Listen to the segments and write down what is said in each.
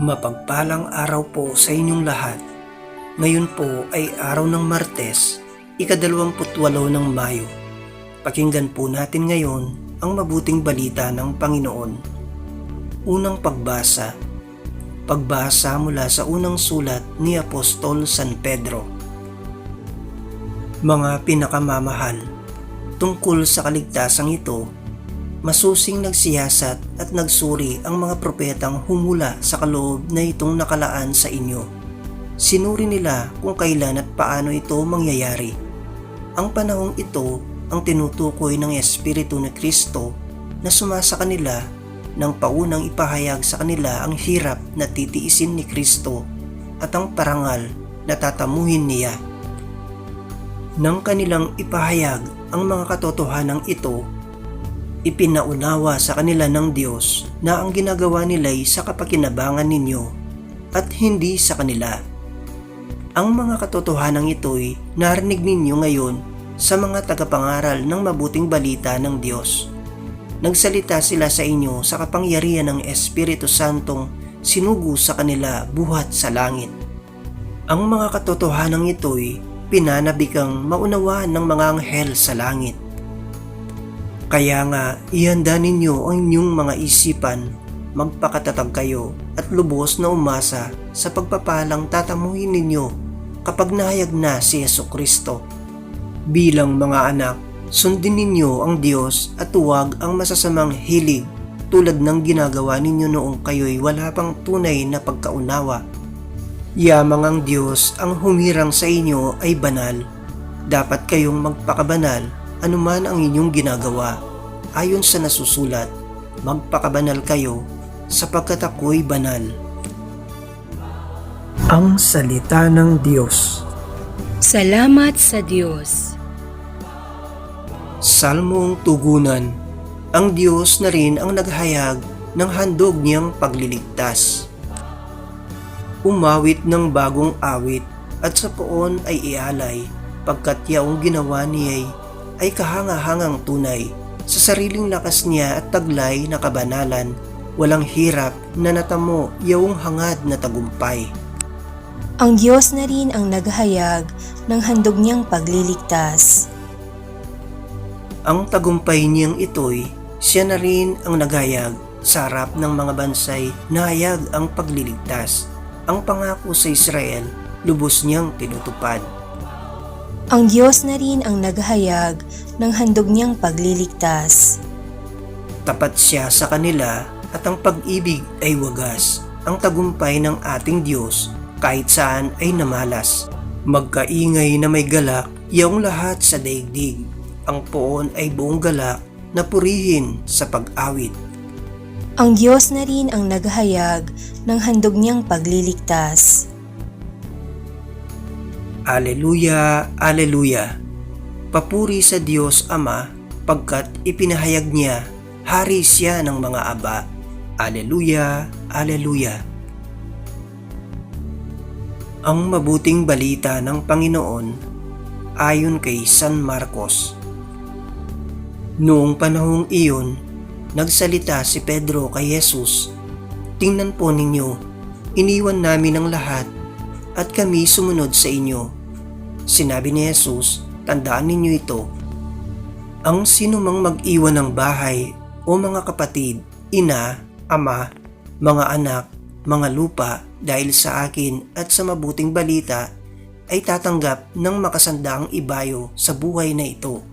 Mapagpalang araw po sa inyong lahat. Ngayon po ay araw ng Martes, ikadalawamputwalo ng Mayo. Pakinggan po natin ngayon ang mabuting balita ng Panginoon. Unang pagbasa. Pagbasa mula sa unang sulat ni Apostol San Pedro. Mga pinakamamahal, tungkol sa kaligtasang ito, masusing nagsiyasat at nagsuri ang mga propetang humula sa kaloob na itong nakalaan sa inyo. Sinuri nila kung kailan at paano ito mangyayari. Ang panahong ito ang tinutukoy ng Espiritu ni Kristo na sumasa kanila nang paunang ipahayag sa kanila ang hirap na titiisin ni Kristo at ang parangal na tatamuhin niya. Nang kanilang ipahayag ang mga katotohanang ito, ipinaunawa sa kanila ng Diyos na ang ginagawa nila'y sa kapakinabangan ninyo at hindi sa kanila. Ang mga katotohanang ito'y narinig ninyo ngayon sa mga tagapangaral ng mabuting balita ng Diyos. Nagsalita sila sa inyo sa kapangyarihan ng Espiritu Santong sinugo sa kanila buhat sa langit. Ang mga katotohanang ito'y pinanabikang maunawaan ng mga anghel sa langit. Kaya nga, ihanda ninyo ang inyong mga isipan, magpakatatag kayo at lubos na umasa sa pagpapalang tatamuhin ninyo kapag nahayag na si Yeso Kristo. Bilang mga anak, sundin ninyo ang Diyos at huwag ang masasamang hilig tulad ng ginagawa ninyo noong kayo'y wala pang tunay na pagkaunawa. Yamang ang Diyos ang humirang sa inyo ay banal. Dapat kayong magpakabanal anuman ang inyong ginagawa. Ayon sa nasusulat, magpakabanal kayo sapagkat ako'y banal. Ang Salita ng Diyos Salamat sa Diyos. Salmong Tugunan Ang Diyos na rin ang naghayag ng handog niyang pagliligtas. Umawit ng bagong awit at sa poon ay ialay pagkat yaong ginawa niya'y ay kahangahangang tunay sa sariling lakas niya at taglay na kabanalan walang hirap na natamo yaong hangad na tagumpay. Ang Diyos na rin ang naghayag ng handog niyang pagliligtas. Ang tagumpay niyang ito'y siya na rin ang naghayag sa harap ng mga bansay na hayag ang pagliligtas. Ang pangako sa Israel, lubos niyang tinutupad. Ang Diyos na rin ang naghayag ng handog niyang pagliligtas. Tapat siya sa kanila at ang pag-ibig ay wagas. Ang tagumpay ng ating Diyos kahit saan ay namalas. Magkaingay na may galak, iyong lahat sa daigdig. Ang poon ay buong galak na purihin sa pag-awit. Ang Diyos na rin ang naghayag ng handog niyang pagliligtas. Aleluya, Aleluya. Papuri sa Diyos Ama pagkat ipinahayag niya, hari siya ng mga aba. Aleluya, Aleluya. Ang mabuting balita ng Panginoon ayon kay San Marcos. Noong panahong iyon, nagsalita si Pedro kay Jesus, Tingnan po ninyo, iniwan namin ang lahat at kami sumunod sa inyo. Sinabi ni Jesus, tandaan ninyo ito. Ang sinumang mag-iwan ng bahay o mga kapatid, ina, ama, mga anak, mga lupa dahil sa akin at sa mabuting balita ay tatanggap ng makasandaang ibayo sa buhay na ito.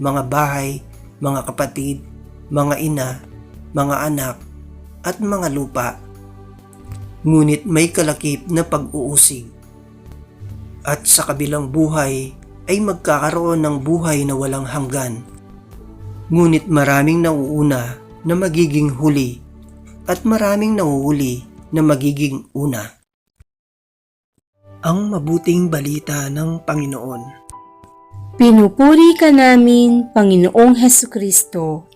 Mga bahay, mga kapatid, mga ina, mga anak, at mga lupa. Ngunit may kalakip na pag-uusig. At sa kabilang buhay ay magkakaroon ng buhay na walang hanggan. Ngunit maraming nauuna na magiging huli at maraming nauuli na magiging una. Ang mabuting balita ng Panginoon. Pinupuri ka namin, Panginoong Heso Kristo.